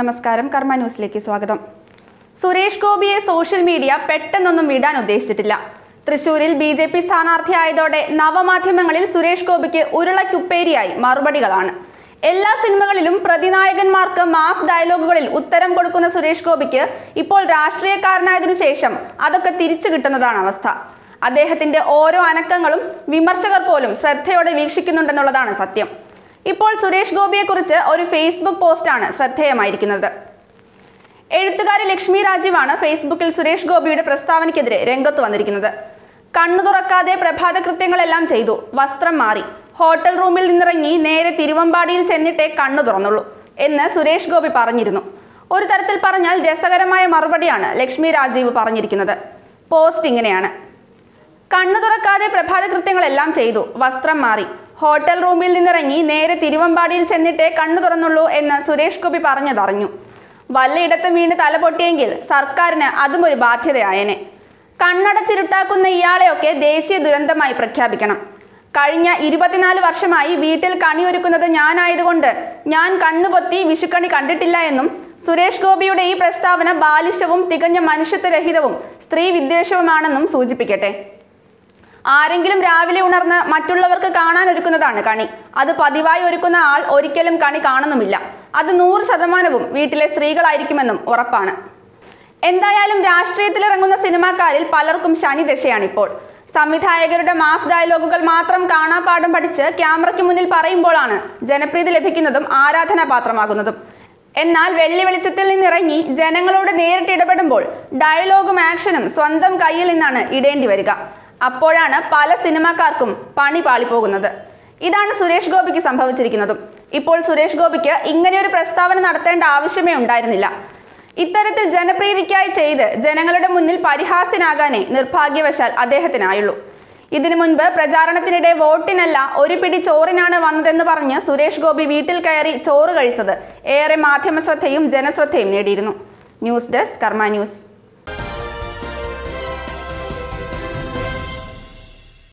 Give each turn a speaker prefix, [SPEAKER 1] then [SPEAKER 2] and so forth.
[SPEAKER 1] നമസ്കാരം കർമ്മ ന്യൂസിലേക്ക് സ്വാഗതം. സുരേഷ് ഗോപിയെ സോഷ്യൽ മീഡിയ പെട്ടെന്നൊന്നും വിടാൻ ഉദ്ദേശിച്ചിട്ടില്ല. തൃശൂരിൽ ബി ജെ പി സ്ഥാനാർത്ഥിയായതോടെ നവമാധ്യമങ്ങളിൽ സുരേഷ് ഗോപിക്ക് ഉരുളക്കുപ്പേരിയായി മറുപടികളാണ്. എല്ലാ സിനിമകളിലും പ്രതിനായകന്മാർക്ക് മാസ് ഡയലോഗുകളിൽ ഉത്തരം കൊടുക്കുന്ന സുരേഷ് ഗോപിക്ക് ഇപ്പോൾ രാഷ്ട്രീയക്കാരനായതിനു ശേഷം അതൊക്കെ തിരിച്ചു കിട്ടുന്നതാണ് അവസ്ഥ. അദ്ദേഹത്തിന്റെ ഓരോ അനക്കങ്ങളും വിമർശകർ പോലും ശ്രദ്ധയോടെ വീക്ഷിക്കുന്നുണ്ടെന്നുള്ളതാണ് സത്യം. ഇപ്പോൾ സുരേഷ് ഗോപിയെക്കുറിച്ച് ഒരു ഫേസ്ബുക്ക് പോസ്റ്റാണ് ശ്രദ്ധേയമായിരിക്കുന്നത്. എഴുത്തുകാരി ലക്ഷ്മി രാജീവാണ് ഫേസ്ബുക്കിൽ സുരേഷ് ഗോപിയുടെ പ്രസ്താവനയ്ക്കെതിരെ രംഗത്ത് വന്നിരിക്കുന്നത്. കണ്ണു തുറക്കാതെ പ്രഭാത കൃത്യങ്ങളെല്ലാം ചെയ്തു. വസ്ത്രം മാറി. ഹോട്ടൽ റൂമിൽ നിന്നിറങ്ങി നേരെ തിരുവമ്പാടിയിൽ ചെന്നിട്ടേ കണ്ണു തുറന്നുള്ളൂ എന്ന് സുരേഷ് ഗോപി പറഞ്ഞിരുന്നു. ഒരു തരത്തിൽ പറഞ്ഞാൽ രസകരമായ മറുപടിയാണ് ലക്ഷ്മി രാജീവ് പറഞ്ഞിരിക്കുന്നത്. പോസ്റ്റ് ഇങ്ങനെയാണ്. കണ്ണു തുറക്കാതെ പ്രഭാത കൃത്യങ്ങളെല്ലാം ചെയ്തു. വസ്ത്രം മാറി. ഹോട്ടൽ റൂമിൽ നിന്നിറങ്ങി നേരെ തിരുവമ്പാടിയിൽ ചെന്നിട്ടേ കണ്ണു തുറന്നുള്ളൂ എന്ന് സുരേഷ് ഗോപി പറഞ്ഞതറിഞ്ഞു. വല്ലയിടത്തും വീണ് തല പൊട്ടിയെങ്കിൽ സർക്കാരിന് അതും ഒരു ബാധ്യതയായേനെ. കണ്ണടച്ചിരുട്ടാക്കുന്ന ഇയാളെയൊക്കെ ദേശീയ ദുരന്തമായി പ്രഖ്യാപിക്കണം. കഴിഞ്ഞ ഇരുപത്തിനാല് വർഷമായി വീട്ടിൽ കണിയൊരുക്കുന്നത് ഞാനായതുകൊണ്ട് ഞാൻ കണ്ണുപൊത്തി വിഷുക്കണി കണ്ടിട്ടില്ല എന്നും സുരേഷ് ഗോപിയുടെ ഈ പ്രസ്താവന ബാലിശവും തികഞ്ഞ മനുഷ്യത്വരഹിതവും സ്ത്രീ വിദ്വേഷവുമാണെന്നും സൂചിപ്പിക്കട്ടെ. ആരെങ്കിലും രാവിലെ ഉണർന്ന് മറ്റുള്ളവർക്ക് കാണാൻ ഒരുക്കുന്നതാണ് കണി. അത് പതിവായി ഒരുക്കുന്ന ആൾ ഒരിക്കലും കണി കാണുന്നുമില്ല. അത് നൂറ് ശതമാനവും വീട്ടിലെ സ്ത്രീകളായിരിക്കുമെന്നും ഉറപ്പാണ്. എന്തായാലും രാഷ്ട്രീയത്തിലിറങ്ങുന്ന സിനിമാക്കാരിൽ പലർക്കും ശനി ദശയാണിപ്പോൾ സംവിധായകരുടെ മാസ് ഡയലോഗുകൾ മാത്രം കാണാപ്പാടും പഠിച്ച് ക്യാമറയ്ക്ക് മുന്നിൽ പറയുമ്പോഴാണ് ജനപ്രീതി ലഭിക്കുന്നതും ആരാധനാപാത്രമാകുന്നതും. എന്നാൽ വെള്ളി വെളിച്ചത്തിൽ നിന്നിറങ്ങി ജനങ്ങളോട് നേരിട്ട് ഇടപെടുമ്പോൾ ഡയലോഗും ആക്ഷനും സ്വന്തം കയ്യിൽ നിന്നാണ് ഇടേണ്ടി വരിക. അപ്പോഴാണ് പല സിനിമാക്കാർക്കും പണി പാളിപ്പോകുന്നത്. ഇതാണ് സുരേഷ് ഗോപിക്ക് സംഭവിച്ചിരിക്കുന്നതും. ഇപ്പോൾ സുരേഷ് ഗോപിക്ക് ഇങ്ങനെയൊരു പ്രസ്താവന നടത്തേണ്ട ആവശ്യമേ ഉണ്ടായിരുന്നില്ല. ഇത്തരത്തിൽ ജനപ്രീതിക്കായി ചെയ്ത് ജനങ്ങളുടെ മുന്നിൽ പരിഹാസ്യനാകാനേ നിർഭാഗ്യവശാൽ അദ്ദേഹത്തിനായുള്ളൂ. ഇതിനു മുൻപ് പ്രചാരണത്തിനിടെ വോട്ടിനല്ല ഒരു പിടി ചോറിനാണ് വന്നതെന്ന് പറഞ്ഞ് സുരേഷ് ഗോപി വീട്ടിൽ കയറി ചോറ് കഴിച്ചത് ഏറെ മാധ്യമ ശ്രദ്ധയും ജനശ്രദ്ധയും നേടിയിരുന്നു. News desk Karma news.